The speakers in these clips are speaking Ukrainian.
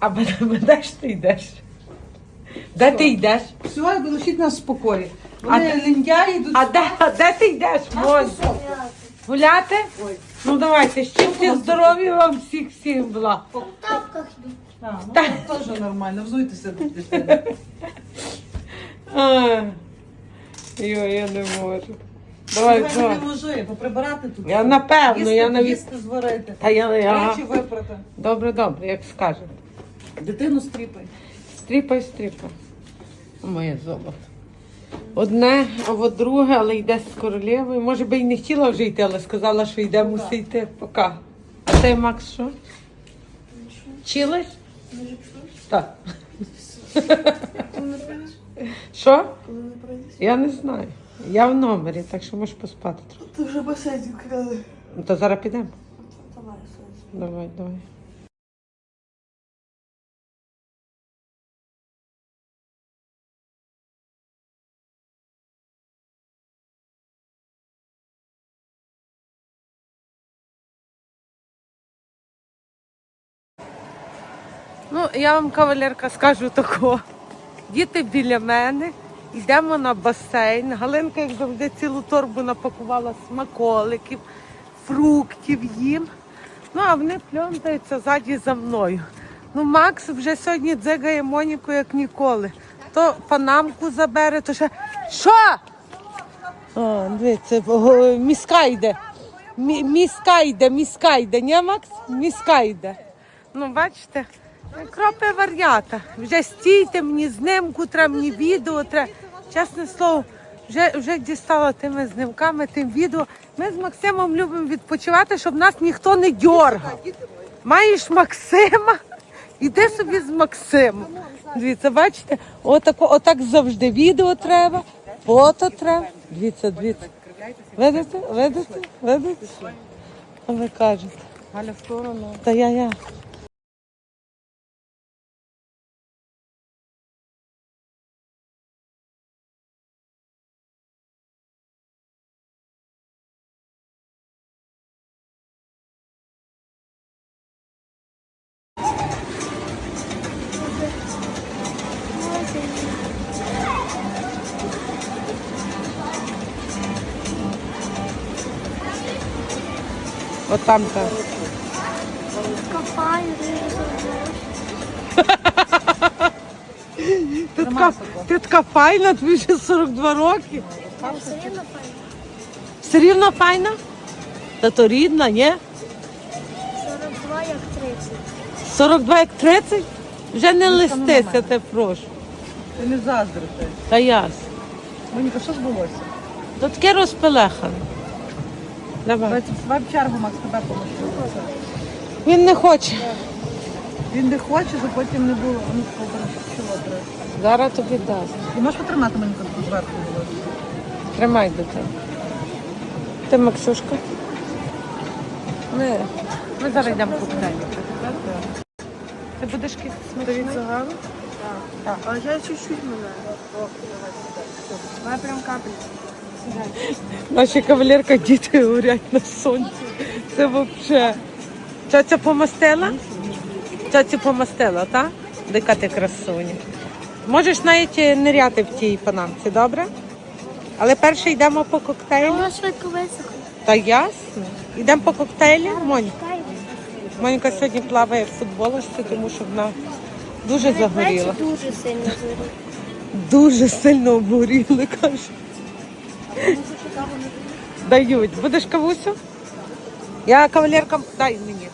А мене, мене ж ти йдеш? Де ти йдеш? Все, лишіть нас в спокої. Вони А йдуть. А де, а де ти йдеш? Гуляти? Ну давайте, щастя, здоров'я вам всіх всіх благ. В тапках йду. А, ну, теж нормально, взуйтеся до дитини. А, Йой, я не можу. Давай, Давай давай. не можу, поприбирати тут. Я напевно, Їсти, я навіть. їсти зварити. Та я, я... Речі випрати. Добре, добре, як скажете. Дитину стріпай. Стріпай, стріпай. Моє золото. Одне, а от друге, але йде з королевою. Може би і не хотіла вже йти, але сказала, що йде, мусить йти. Пока. А ти, Макс, що? Чилиш? Так. Що? Я не знаю. Я в номері, так що можеш поспати трохи. Ти вже басейн відкрили. Ну, то зараз підемо. Давай. Давай, Ну, я вам, кавалерка, скажу такого. Діти біля мене, йдемо на басейн. Галинка, як завжди, цілу торбу напакувала смаколиків, фруктів їм. Ну, а вони пльонтаються ззаді за мною. Ну, Макс вже сьогодні дзигає Моніку, як ніколи. То панамку забере, то ще. Що? О, дивіться, міська йде. Мі- Міська йде, міська йде, ні, Макс? Міська йде. Ну, бачите, кропи вар'ята. Вже стійте мені знимку, треба мені відео, треба. Чесне слово, вже, вже дістала тими знимками, тим відео. Ми з Максимом любимо відпочивати, щоб нас ніхто не дьоргав. Маєш Максима, іди собі з Максимом. Дивіться, бачите, отако, отак завжди відео треба, фото треба. Дивіться, дивіться. Видите, видите, видите? Ви кажете. Галя в сторону. Та я я. От там там. Копаю, Ти така, ти така файна, тобі вже 42 роки. Все рівно файно. Все рівно файна? Та то рідна, ні? 42 як 30. 42 як 30? Вже не листися, те прошу. Ти не заздрити. Та ясно. Моніка, що збулося? То таке розпелехане. Давай. В чергу, Макс, тебе помощу. Він не хоче. Він не хоче, щоб потім не було. Ну, чого треба. Зараз тобі дасть. Ти можеш потримати мені тут зверху? Тримай дитину. Ти Максюшка? Ми, ми зараз йдемо купити. Ти будеш кисти гарно? Так. А я чуть-чуть мене. Давай прям капельку. Наші кавалерка діти горять на сонці. Це взагалі. Ця помастила? Ця помастила, так? Дика ти красуня. Можеш навіть ниряти в тій панамці, добре? Але перше йдемо по коктейлю. Вона швидко висохне. Та ясно. Йдемо по коктейлю, Моніка. Чекай. Моніка сьогодні плаває в футболочці, тому що вона дуже загоріла. Дуже сильно згоріли. Дуже сильно обгоріли, каже. Дають. Будеш кавусю? Я кавалерка, дай мені.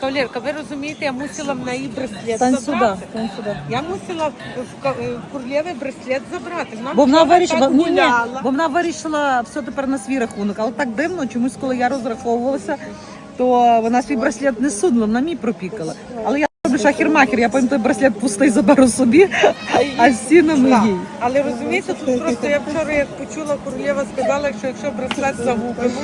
Кавалерка, ви розумієте, я мусила в неї браслет Стань забрати. сюди, стань сюди. Я мусила в, ка- в Курлєві браслет забрати. Вона Бо вона вчора вирішила, так ні, ні, гуляла. бо вона вирішила все тепер на свій рахунок. Але так дивно, чомусь, коли я розраховувалася, то вона свій браслет не сунула, вона мій пропікала. Але я роблю шахер-махер, я потім той браслет пустий заберу собі, а сінами Так. їй. Але розумієте, тут просто я вчора як почула, королева сказала, що якщо браслет загубимо,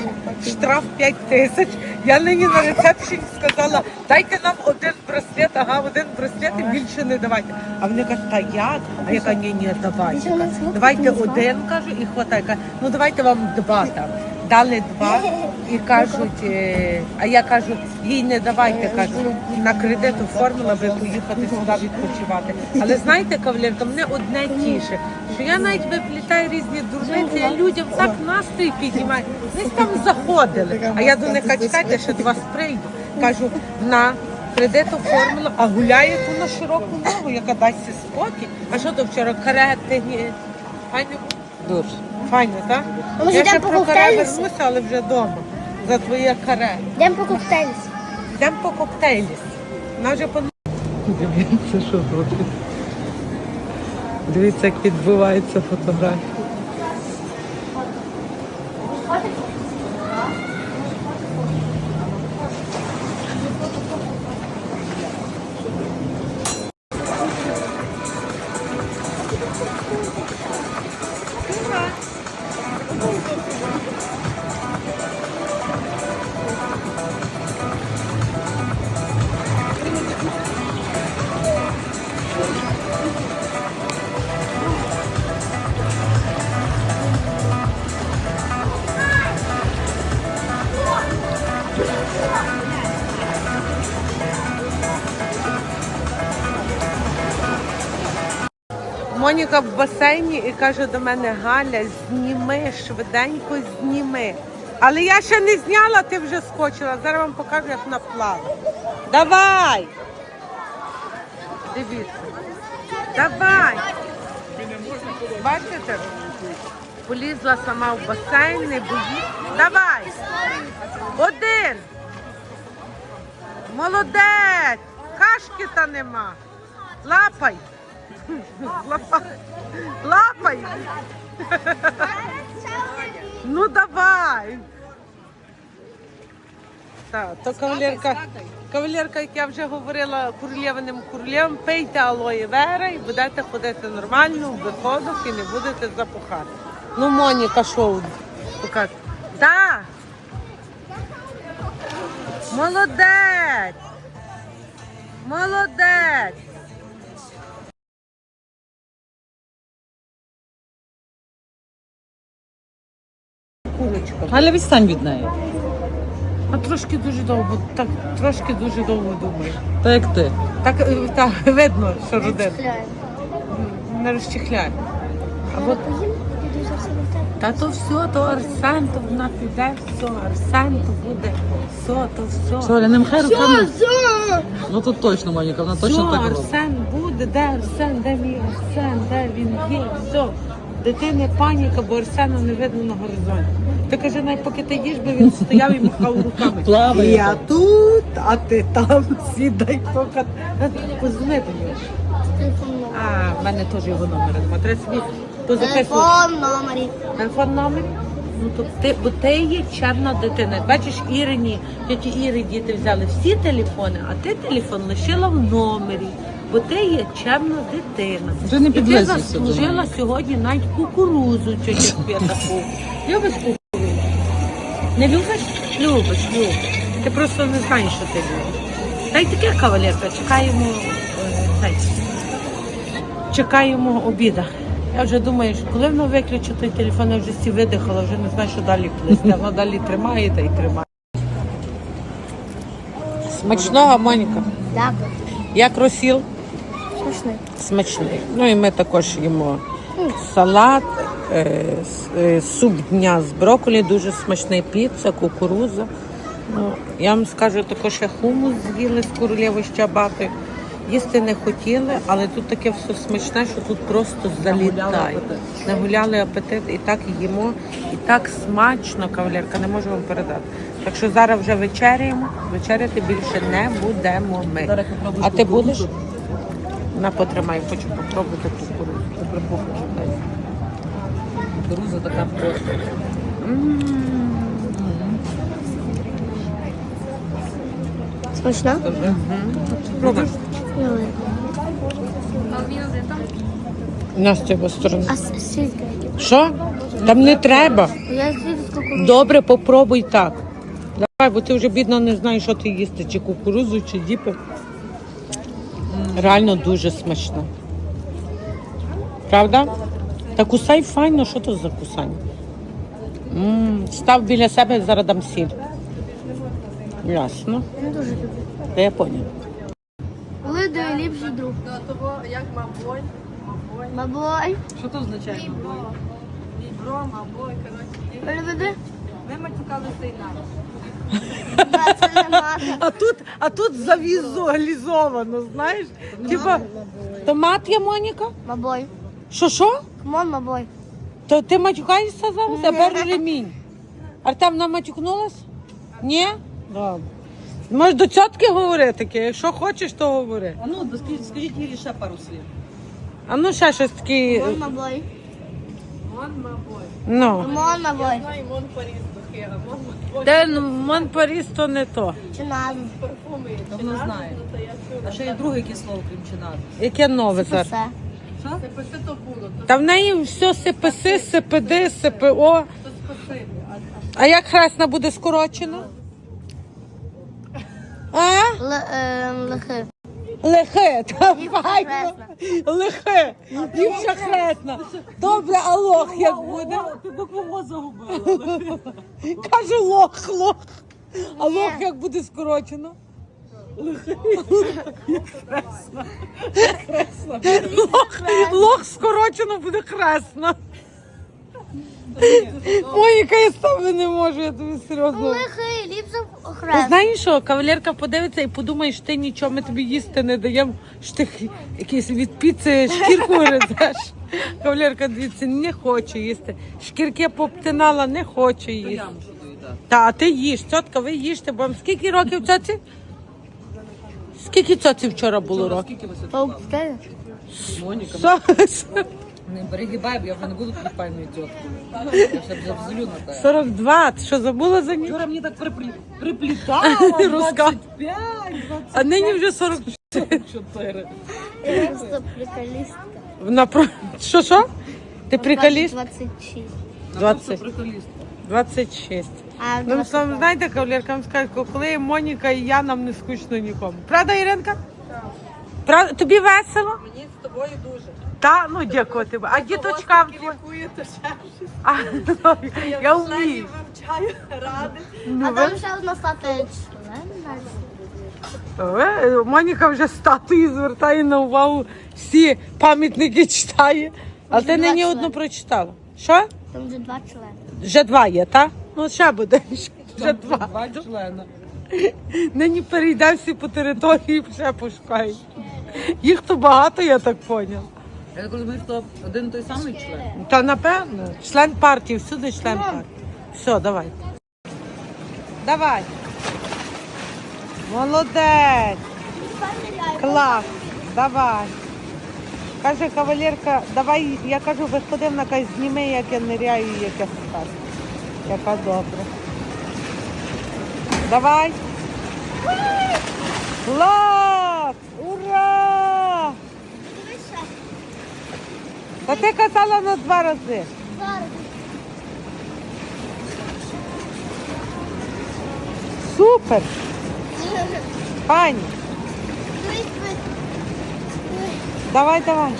штраф 5 тисяч. Я нині на рецепції сказала, дайте нам один браслет, ага, один браслет і більше не давайте. А вони кажуть, та як? А я кажу, ні, ні, давайте. Давайте один, кажу, і хватає. Ну давайте вам два там. Дали два і кажуть, е, а я кажу, їй не давайте, кажу, на кредит оформила би поїхати сюди відпочивати. Але знаєте, кавалерка, мене одне тіше, що я навіть виплітаю різні дурниці, а людям так настрій піднімаю. Десь там заходили. А я до них чекайте, ще до вас прийду. Кажу, на кредит оформила, а гуляє ту на широку ногу, яка дасть спокій. А що то вчора карети? Було? Дуже. Файно, так? А може Я ще йдемо про каре вернуся, але вже вдома. За твоє каре. Йдемо по коктейлі. Йдемо по коктейлі. Вона вже по Дивіться, що робить. Дивіться, як відбувається фотографія. Моніка в басейні і каже до мене, Галя, зніми, швиденько зніми. Але я ще не зняла, ти вже скочила. Зараз вам покажу, як вона плаває. Давай! Дивіться. Давай! Бачите? Полізла сама в басейн, не боїться. Давай! Один! Молодець! Кашки та нема. Лапай! Лапай! Лапай! Ну давай! Так, то кавалерка, кавалерка, як я вже говорила королєвиним королєвам, пийте алоє вера і будете ходити нормально в виходах і не будете запухати. Ну, Моніка, що. Так! Молодець! Молодець! Курочка. Галя, відстань від неї. А трошки дуже довго, так трошки дуже довго думаю. Так як ти. Так, е, так видно, що родина Чекляємо. не розчихляє. Або Поїм, піду за все на та то все, то Арсен, то вона піде, все, Арсен, то буде, все, то все. Все, Галя, не мхай руками. Все! Ну тут точно, Моніка, вона точно все, так робить. Арсен буде, де Арсен, де мій Арсен, де він є, все. Дитини паніка, бо Арсена не видно на горизонті. Ти каже, навіть поки ти їш, би він стояв і махав руками. Плаває. Я тут, а ти там сідай поки. Позвони до нього. А, в мене теж його номер. нема. Треба собі позаписувати. Телефон номері. Телефон номер? Ну то ти, бо ти є чемна дитина. Бачиш, Ірині, тьоті Іри діти взяли всі телефони, а ти телефон лишила в номері, бо ти є чемна дитина. Вже не І ти підлезешся до заслужила сьогодні навіть кукурузу тьотя таку. Любиш кукурузу? Не любиш? Любиш, любиш. Ти просто не знаєш, що ти любиш. Та й таке кавалерка, чекаємо е, цей. Чекаємо обіда. Я вже думаю, що коли воно виключу той телефон, я вже всі видихала, вже не знаю, що далі плести. Воно далі тримає та й тримає. Смачного, Моніка. Як розсіл? Смачний. Смачний. Ну і ми також їмо салат, е, е, суп дня з брокколі, дуже смачний піца, кукуруза. Ну, я вам скажу, також ще хумус з'їли з королєвою з чабатою. Їсти не хотіли, але тут таке все смачне, що тут просто залітає. Нагуляли апетит і так їмо, і так смачно, кавалерка, не можу вам передати. Так що зараз вже вечеряємо, вечеряти більше не будемо ми. А ти будеш? На потримай, хочу попробувати кукурудзу. Ти припухнеш. Кукуруза така просто. Смачно? Пробуй. Настя по стороні. А скільки? Що? Там не треба. Я. Добре, попробуй так. Давай, бо ти вже бідно не знаєш, що ти їсти, чи кукурузу, чи діпи. Реально дуже смачно. Правда? Та кусай файно, що то за кусання? М, Став біля себе, зараз дам сіль. Ясно. Я дуже люблю. Та я поняв. Лидо ліпший друг. Бабой. Що це означає? Бери-бери. Ми матюкалися інакше. Да, це не мати. А тут, а тут завізуалізовано, знаєш? Типа, то мат є, Моніка? Бабой. Що що? Камон, бабой. То ти матюкаєшся зараз? Тепер ремінь. Артем матюкнулась? Ні? Добре. Можеш до цьотки говорити таке, якщо хочеш, то говори. А ну, скажіть, скажіть Ірі ще пару слів. А ну ще щось таке. Камон, бабой. Ну. Де ну, Монпаріс, то не то. Чи назва? Давно знає. А ще є друге яке слово, крім чинази. Яке нове зараз? Все. Що? Та в неї все СПС, СПД, СПО. А як хресна буде скорочена? А? Л- ем, Лихи. Лихе, та файно. хресна. Лихе, дівча хресна. Добре, а лох як буде? Ти букву О загубила. Каже лох, лох. А лох як буде скорочено? Лох, лох скорочено буде хресно. Моніка, я з тобою не можу, я тобі серйозно. Лихи, ліпше Ти знаєш що, кавалерка подивиться і подумає, що ти нічого ми тобі їсти не даємо, що ти якийсь від піци шкірку гризеш. Кавалерка, дивіться, не хоче їсти. Шкірки поптинала, не хоче їсти. Та, а ти їж, тітка, ви їжте, бо скільки років цьоці? Скільки цьоці вчора було років? Моніка, не перегибай, бо я вже не буду тобі тіткою. Я вже на тебе. 42, ти що забула за ніч? Вчора мені так приплі... приплітала, Розка- 25, А нині вже 40. 24. Я просто приколістка. Вона про... Що, що? Ти приколіст? 26. 20. Приколіст. 26. А Ну, 22. сам, знаєте, кавалерка, вам скажу, коли Моніка і я, нам не скучно нікому. Правда, Іринка? Правда? Тобі весело? Мені з тобою дуже. Та, ну дякувати. А діточкам твоїм? А, ну, я вмію. вивчаю ради. Ну, А ви- там ще одна стати член. ви- Моніка вже статуї звертає на увагу, всі пам'ятники читає. Але ти Вже нині одну прочитала. Що? Там вже два члени. Вже два є, так? Ну, ще буде. Вже два. Два члени. Нині перейде всі по території, ще пошукають. Їх то багато, я так поняла. Я так розумію, що один той самий член. Та напевно, член партії, всюди член партії. Все, давай. Давай. Молодець. Клас. Давай. Каже кавалерка, давай, я кажу, вона каже, зніми, як я ниряю, і як я скажу. Яка добре. Давай. Клас! Ура! Та ти казала на два рази. Супер! Пані, давай, давай.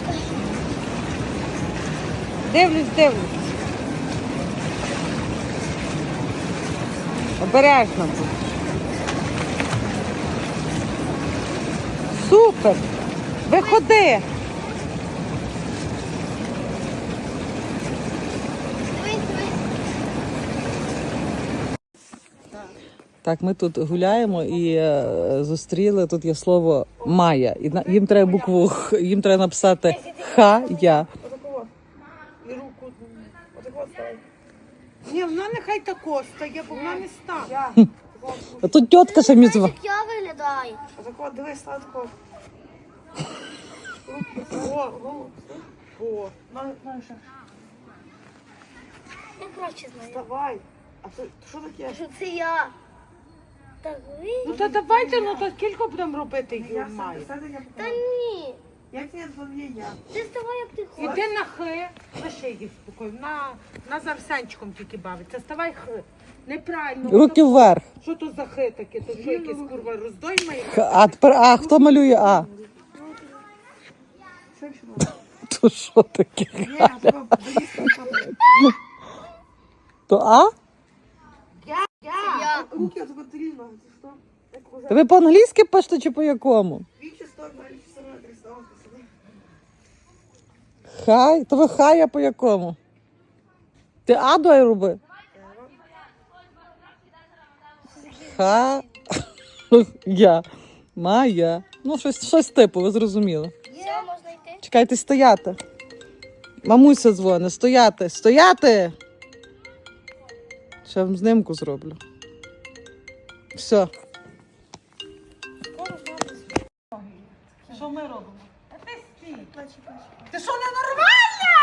Дивлюсь, дивлюсь. Обережно будь. Супер! Виходи! Так, ми тут гуляємо і е, зустріли. Тут є слово Майя. І на- їм треба букву Х, їм треба написати Ха я. Ні, вона нехай тако стає, бо вона не стане. А тут тітка ще між ва- Я виглядаю. Тако, дивись, сладко. О, о, о. Я краще знаю. Давай. А то що таке? Що це я? Ну та давайте, ну то скільки будемо робити їх Юрмай? Та ні. Як не дзвоню я? Ти ставай, як ти хочеш. Іди на хи, лише їх спокійно. На, на з тільки бавиться. Ставай хи. Неправильно. руки вверх. Що то за хи таке? То що якесь курва роздойма? Х- А тепер А, хто малює А? То що таке? То А? Я. Та ви по-англійськи пишете чи по якому? Хай, то ви хай, а по якому? Ти А дай роби. Ха. Я. Мая. Ну, щось, щось типу, ви зрозуміли. Все, можна йти. Чекайте, стояти. Мамуся дзвонить, стояти, стояти. Ще вам знимку зроблю. Все. Що ми робимо? Ти що ненормальна?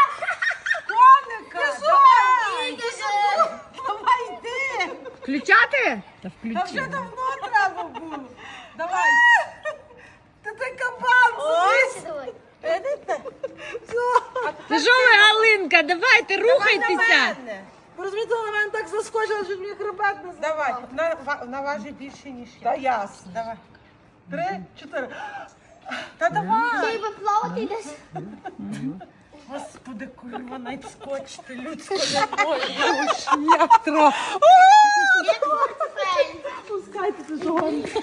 Коника! Давай! Давай йди! Включати? Та вже давно треба було. Давай. Ти ти кабан. Ось, давай. Видите? Ти що ви, Галинка, давайте, рухайтеся. Ви розумієте, на мене так заскочила, що мені хребет не Давай, на, ва- на важі більше, ніж я. Та ясно. Давай. Три, чотири. Та давай. Ти би плавати йдеш. Господи, курва, навіть скочити людсько не може. Шлях. Як портфель. Пускайте ти жовтий.